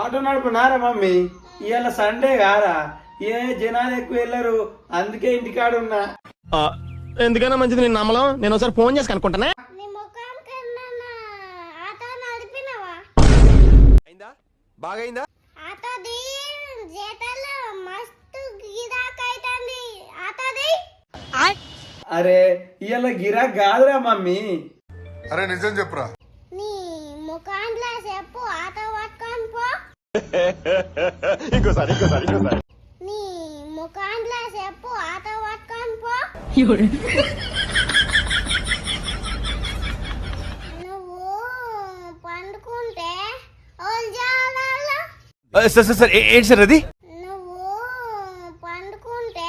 Auto నడుపునారా mummy? ఇవాళ Sunday కారా? ఏ జనాలు ఎక్కువ వెళ్ళరు? అందుకే ఇంటికాడున్నా. ఎందుకైనా మంచిది నేను నమ్మలం. నేను ఒకసారి ఫోన్ చేసి కనుక్కుంటానే. బాగైందా? ఆటోది జీతాలు మస్తు గిరాకైతుంది. ఆటోది అరే ఇవాళ గిరాక్ కాదురా మమ్మీ. అరే నిజం చెప్పురా. నీ ముఖంలో చెప్పు ఆటో పట్టుకొని పో. ఇంకోసారి ఇంకోసారి ఇంకోసారి. నీ ముఖంలో చెప్పు ఆటో పట్టుకొని పో నువ్వు పండుకుంటే ఓళ్ళు జాలాలా సార్ సార్ సార్ ఏంటి సార్ అది? నువ్వు పండుకుంటే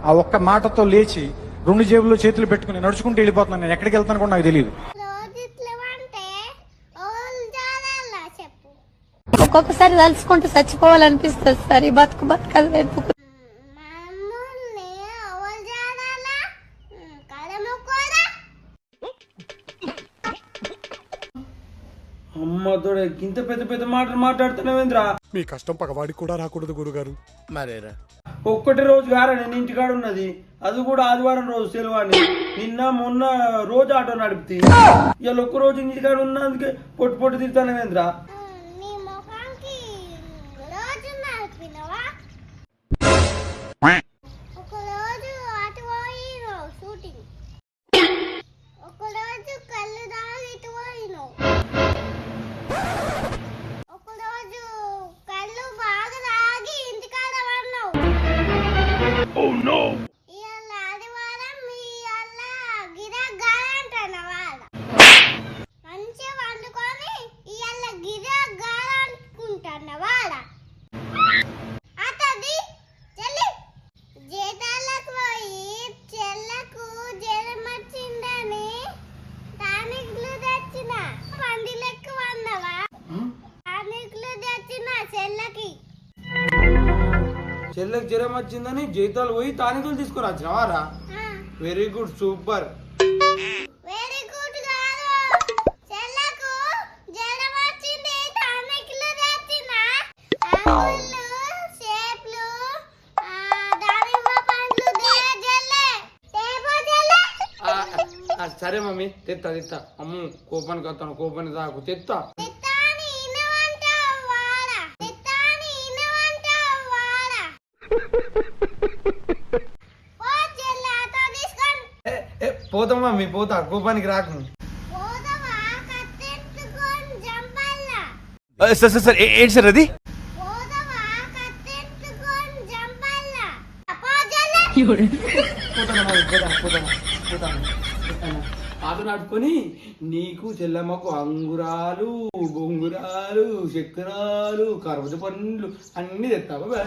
ఆ ఒక్క మాటతో లేచి రెండు జేబుల్లో చేతులు పెట్టుకుని నడుచుకుంటూ వెళ్ళిపోతున్నాను. నేను ఎక్కడికి వెళ్తాను కూడా నాకు తెలియదు ఒక్కొక్కసారి తలుచుకుంటూ చచ్చిపోవాలనిపిస్తుంది సార్. ఈ బతుకు వెతుకు అమ్మతోడే ఇంత పెద్ద పెద్ద మాటలు మాట్లాడుతున్నావేంద్రా? మీ కష్టం పగవాడికి కూడా రాకూడదు గురుగారు. మరేరా? ఒక్కటి రోజు కారా నేను ఇంటికాడ ఉన్నది. అది కూడా ఆదివారం రోజు సెలవు అని నిన్న మొన్న రోజు ఆటో నడిపితే. ఇవాళ ఒక్క రోజు ఇంటికాడ ఉన్నందుకే పొట్టు పొట్టు తిరుగుతానేంద్రా చెల్లెకి జ్వరం వచ్చిందని జీతాలు పోయి తానికులు తీసుకుని వచ్చినవారా వెరీ గుడ్ సూపర్ సరే మమ్మీ తెత్తా తెత్తా. అమ్ము కోపానికి వస్తాను కోపానికి తాకు తెత్తా. ఏ, ఏ, పోతా మమ్మీ పోతా కోపానికి రాకు. సార్ సార్ సార్ ఏంటి సార్ అది? నీకు చెల్లమ్మకు అంగురాలు బొంగురాలు చక్రాలు కరుబుజ పండ్లు అన్ని తెస్తావా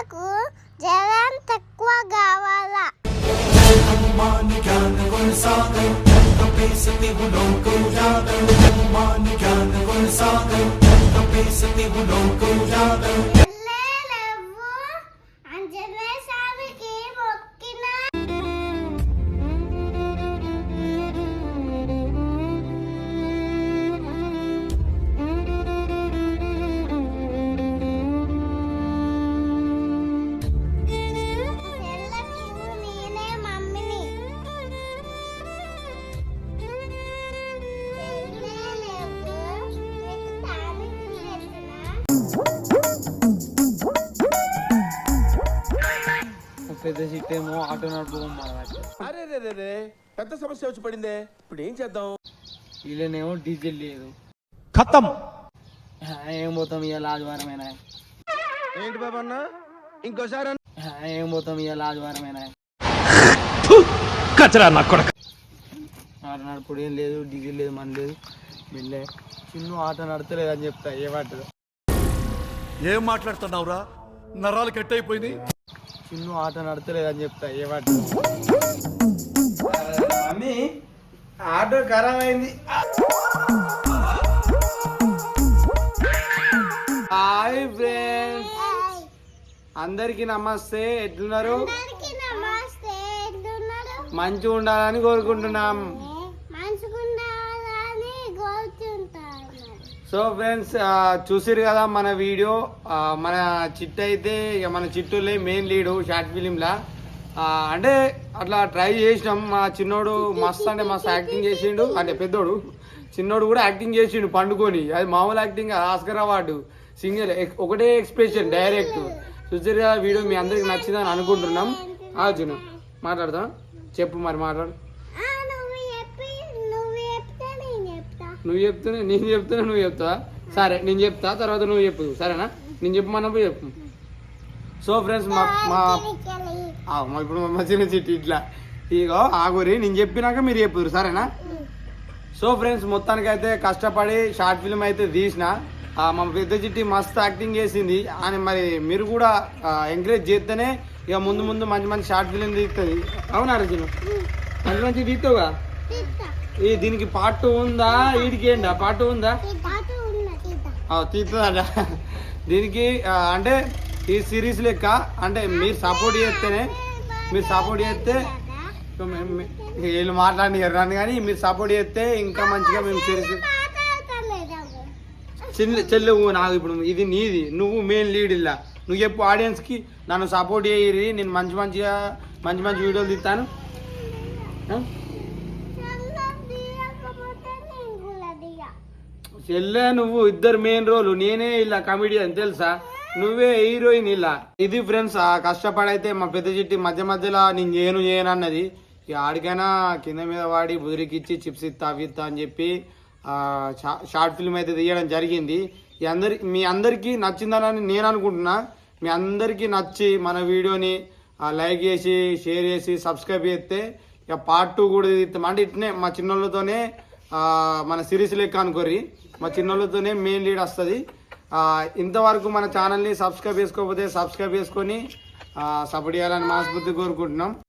చెల్లకు జరం తక్కువ కావాలా చెల్లెలెవ్వు పెద్ద సిట్టేమో ఆటో నడుపు అరే రే రే రే పెద్ద సమస్య వచ్చి పడిందే. ఇప్పుడు ఏం చేద్దాం? వీళ్ళనేమో డీజిల్ లేదు. ఖతం! ఆ, ఏం పోతాం ఇవాళ ఆదివారమైనా? ఏంటి బాబు అన్న? ఇంకోసారి అన్న. ఏం పోతాం ఇవాళ ఆదివారమేనా? కచరా నా కొడక! ఆట నడుపుడు ఏం లేదు డిగ్రీ లేదు మన లేదు. వెళ్ళే చిన్న ఆట నడతలేదు అని చెప్తా ఏమంటారు ఏం మాట్లాడుతున్నావురా? నరాలు కట్ అయిపోయింది చిన్న ఆట నడతలేదు అని చెప్తా ఏమంటారు మమ్మీ ఆటో ఖరాబ్ అయింది. హాయ్ ఫ్రెండ్స్ అందరికి నమస్తే ఎట్లున్నారు? అందరికీ నమస్తే ఎట్లున్నారు? మంచిగా ఉండాలని కోరుకుంటున్నాం. సో ఫ్రెండ్స్ చూసిరు కదా మన వీడియో. మన చిట్టు అయితే ఇక మన చిట్టులే మెయిన్ లీడు షార్ట్ ఫిలింలా. అంటే అట్లా ట్రై చేసినాం. మా చిన్నోడు మస్తు అంటే మస్తు యాక్టింగ్ చేసిండు. అంటే పెద్దోడు. చిన్నోడు కూడా యాక్టింగ్ చేసిండు పండుకొని. అది మామూలు యాక్టింగ్ ఆస్కర్ అవార్డు. సింగిల్ ఒకటే ఎక్స్ప్రెషన్ డైరెక్ట్ చూసారు కదా వీడియో మీ అందరికి నచ్చిందని అనుకుంటున్నాం. ఆ చిన్న మాట్లాడదాం చెప్పు మరి మాట్లాడు. నువ్వు చెప్తున్నా నేను చెప్తున్నా నువ్వు చెప్తావా? సరే నేను చెప్తా తర్వాత నువ్వు చెప్పు సరేనా? నేను చెప్పమన్నప్పుడు చెప్పు. సో ఫ్రెండ్స్ మా మా మా ఇప్పుడు మా చిన్న చిట్టి ఇట్లా. ఇగో ఆగురి నేను చెప్పినాక మీరు చెప్పుదురు సరేనా? సో ఫ్రెండ్స్ మొత్తానికైతే కష్టపడి షార్ట్ ఫిల్మ్ అయితే తీసిన. మా పెద్ద చిట్టి మస్తు యాక్టింగ్ చేసింది. అని మరి మీరు కూడా ఎంకరేజ్ చేస్తేనే ఇక ముందు ముందు మంచి మంచి షార్ట్ ఫిల్మ్ తీస్తుంది అవునా రజను మంచి మంచి తీస్తావుగా ఈ దీనికి పార్ట్ ఉందా? వీడికి ఏంటా? పార్ట్ ఉందా? పాటు ఉన్న తీస్తా. తీస్తుందంట దీనికి అంటే ఈ సిరీస్ లెక్క అంటే మీరు సపోర్ట్ చేస్తేనే మీరు సపోర్ట్ చేస్తే వీళ్ళు మాట్లాడి రాను కానీ మీరు సపోర్ట్ చేస్తే ఇంకా మంచిగా మేము సిరీస్ చెల్లి నాకు ఇప్పుడు ఇది నీది నువ్వు మెయిన్ లీడ్ ఇలా నువ్వు చెప్పు ఆడియన్స్కి నన్ను సపోర్ట్ చేయరి నేను మంచి మంచిగా మంచి మంచి వీడియోలు తీస్తాను ఆ? చందం తీయకపోతే నేను కూడా తీయ. చెల్లె నువ్వు ఇద్దరు మెయిన్ రోల్ నేనే ఇలా కమిడియన్ తెలుసా? నువ్వే హీరోయిన్ ఇలా. ఇది ఫ్రెండ్స్ ఆ కష్టపడైతే మా పెద్ద చెట్టి మధ్య మధ్యలో నేను చేయను చేయను అన్నది. ఇక ఆడికైనా కింద మీద వాడి బుదిరికిచ్చి చిప్స్ ఇస్తా అవి ఇస్తా అని చెప్పి షా- షార్ట్ ఫిల్మ్ అయితే తీయడం జరిగింది. ఈ అందరి మీ అందరికీ నచ్చిందని నేను అనుకుంటున్నా. మీ అందరికీ నచ్చి మన వీడియోని లైక్ చేసి షేర్ చేసి సబ్స్క్రైబ్ చేస్తే ఇక పార్ట్ టూ కూడా తీస్తాం. అంటే ఇట్నే మా చిన్నోళ్ళతోనే మన సిరీస్ లెక్క అనుకోరి మా చిన్నోళ్ళతోనే మెయిన్ లీడ్ వస్తుంది. ఇంతవరకు మన ఛానల్ని సబ్స్క్రైబ్ చేసుకోకపోతే సబ్స్క్రైబ్ చేసుకొని సపోర్ట్ చేయాలని మనస్ఫూర్తి కోరుకుంటున్నాం.